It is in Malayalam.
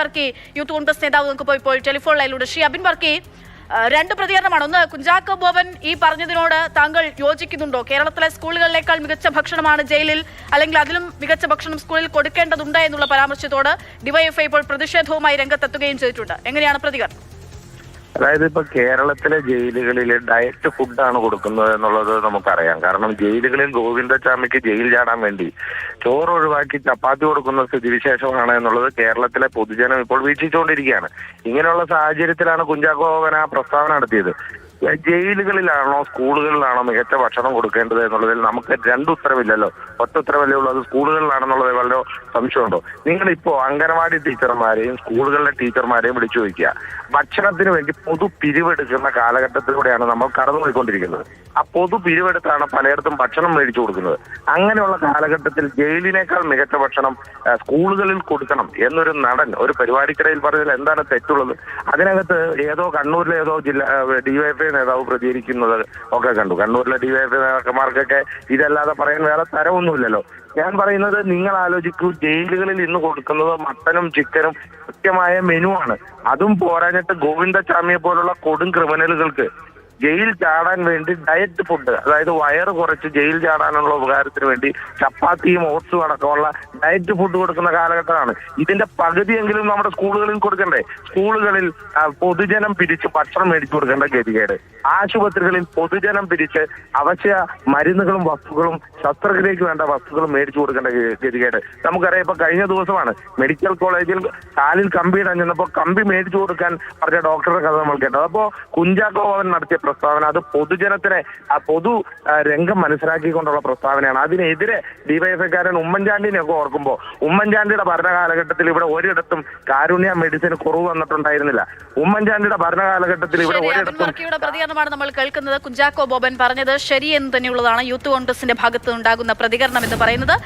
വർക്കി യൂത്ത് കോൺഗ്രസ് നേതാവ് നമുക്ക് പോയി ടെലിഫോൺ ലൈനിലൂടെ. ശ്രീ അബിൻ വർക്കി രണ്ട് പ്രതികരണമാണ്. ഒന്ന് കുഞ്ചാക്കോ ബോബൻ ഈ പറഞ്ഞതിനോട് താങ്കൾ യോജിക്കുന്നുണ്ടോ? കേരളത്തിലെ സ്കൂളുകളിലേക്കാൾ മികച്ച ഭക്ഷണമാണ് ജയിലിൽ അല്ലെങ്കിൽ അതിലും മികച്ച ഭക്ഷണം സ്കൂളിൽ കൊടുക്കേണ്ടതുണ്ട് എന്നുള്ള പരാമർശത്തോട് ഡിവൈഎഫ്ഐ ഇപ്പോൾ പ്രതിഷേധവുമായി രംഗത്തെത്തുകയും ചെയ്തിട്ടുണ്ട്. എങ്ങനെയാണ് പ്രതികരണം? അതായത് ഇപ്പൊ കേരളത്തിലെ ജയിലുകളിൽ ഡയറ്റ് ഫുഡാണ് കൊടുക്കുന്നത് എന്നുള്ളത് നമുക്കറിയാം. കാരണം ജയിലുകളിൽ ഗോവിന്ദസ്വാമിക്ക് ജയിൽ ചാടാൻ വേണ്ടി ചോറ് ഒഴിവാക്കി ചപ്പാത്തി കൊടുക്കുന്ന സ്ഥിതിവിശേഷമാണ് എന്നുള്ളത് കേരളത്തിലെ പൊതുജനം ഇപ്പോൾ വീക്ഷിച്ചുകൊണ്ടിരിക്കുകയാണ്. ഇങ്ങനെയുള്ള സാഹചര്യത്തിലാണ് കുഞ്ചാക്കോ ബോബൻ ആ പ്രസ്താവന നടത്തിയത്. ജയിലുകളിലാണോ സ്കൂളുകളിലാണോ മികച്ച ഭക്ഷണം കൊടുക്കേണ്ടത് എന്നുള്ളതിൽ നമുക്ക് രണ്ട് ഉത്തരവില്ലല്ലോ ഒറ്റ ഉത്തരവല്ലേ ഉള്ളൂ അത് സ്കൂളുകളിലാണെന്നുള്ളത് വളരെ സംശയമുണ്ടോ. നിങ്ങൾ ഇപ്പോ അംഗനവാടി ടീച്ചർമാരെയും സ്കൂളുകളിലെ ടീച്ചർമാരെയും വിളിച്ചു ചോദിക്കുക. ഭക്ഷണത്തിന് വേണ്ടി പൊതു പിരിവെടുക്കുന്ന കാലഘട്ടത്തിലൂടെയാണ് നമ്മൾ കടന്നുപോയിക്കൊണ്ടിരിക്കുന്നത്. ആ പൊതു പിരിവെടുത്താണ് പലയിടത്തും ഭക്ഷണം മേടിച്ചു കൊടുക്കുന്നത്. അങ്ങനെയുള്ള കാലഘട്ടത്തിൽ ജയിലിനേക്കാൾ മികച്ച ഭക്ഷണം സ്കൂളുകളിൽ കൊടുക്കണം എന്നൊരു നടൻ ഒരു പരിപാടിക്കിടയിൽ പറഞ്ഞതിൽ എന്താണ് തെറ്റുള്ളത്? അതിനകത്ത് ഏതോ കണ്ണൂരിലെ ഏതോ ജില്ലാ ഡിവൈഎഫ്ഐ നേതാവ് പ്രതികരിക്കുന്നത് ഒക്കെ കണ്ടു. കണ്ണൂരിലെ ഡിവൈഎഫ്ഐ നേതാക്കന്മാർക്കൊക്കെ ഇതല്ലാതെ പറയാൻ വേറെ തരമൊന്നുമില്ലല്ലോ. ഞാൻ പറയുന്നത് നിങ്ങൾ ആലോചിക്കൂ ജയിലുകളിൽ ഇന്ന് കൊടുക്കുന്നത് മട്ടനും ചിക്കനും കൃത്യമായ മെനു ആണ്. അതും പോരാഞ്ഞിട്ട് ഗോവിന്ദചാമിയെ പോലുള്ള കൊടും ക്രിമിനലുകൾക്ക് ജയിൽ ചാടാൻ വേണ്ടി ഡയറ്റ് ഫുഡ് അതായത് വയറ് കുറച്ച് ജയിൽ ചാടാനുള്ള ഉപകാരത്തിന് വേണ്ടി ചപ്പാത്തിയും ഓട്സും അടക്കമുള്ള ഡയറ്റ് ഫുഡ് കൊടുക്കുന്ന കാലഘട്ടമാണ്. ഇതിന്റെ പകുതിയെങ്കിലും നമ്മുടെ സ്കൂളുകളിൽ കൊടുക്കണ്ടേ? സ്കൂളുകളിൽ പൊതുജനം പിരിച്ച് ഭക്ഷണം മേടിച്ചു കൊടുക്കേണ്ട ഗതികേട്. ആശുപത്രികളിൽ പൊതുജനം പിരിച്ച് അവശ്യ മരുന്നുകളും വസ്തുക്കളും ശസ്ത്രക്രിയക്ക് വേണ്ട വസ്തുക്കളും മേടിച്ചു കൊടുക്കേണ്ട ഗതികേട്. നമുക്കറിയാം ഇപ്പൊ കഴിഞ്ഞ ദിവസമാണ് മെഡിക്കൽ കോളേജിൽ കാലിൽ കമ്പി ഇടാൻ കമ്പി മേടിച്ചു കൊടുക്കാൻ പറഞ്ഞ ഡോക്ടറുടെ കഥ നമ്മൾ കേട്ടത്. അപ്പോ കുഞ്ചാക്കോ ഭവൻ നടത്തിയ പ്രസ്താവന. അത് പൊതുജനത്തിനെ ആ പൊതു രംഗം മനസ്സിലാക്കിക്കൊണ്ടുള്ള പ്രസ്താവനയാണ്. അതിനെതിരെ ഡിവൈഎഫ്ഐക്കാരൻ ഉമ്മൻചാണ്ടിനെ ഒക്കെ ഓർക്കുമ്പോൾ ഉമ്മൻചാണ്ടിയുടെ ഭരണകാലഘട്ടത്തിൽ ഇവിടെ ഒരിടത്തും കാരുണ്യ മെഡിസിന് കുറവ് വന്നിട്ടുണ്ടായിരുന്നില്ല. ഉമ്മൻചാണ്ടിയുടെ ഭരണകാലഘട്ടത്തിൽ ഇവിടെ ഒരിടത്തും പ്രതികരണമാണ് നമ്മൾ കേൾക്കുന്നത്. കുഞ്ചാക്കോ ബോബൻ പറഞ്ഞത് ശരി എന്ന് തന്നെയുള്ളതാണ്. യൂത്ത് കോൺഗ്രസിന്റെ ഭാഗത്ത് ഉണ്ടാകുന്ന പ്രതികരണം എന്ന് പറയുന്നത്.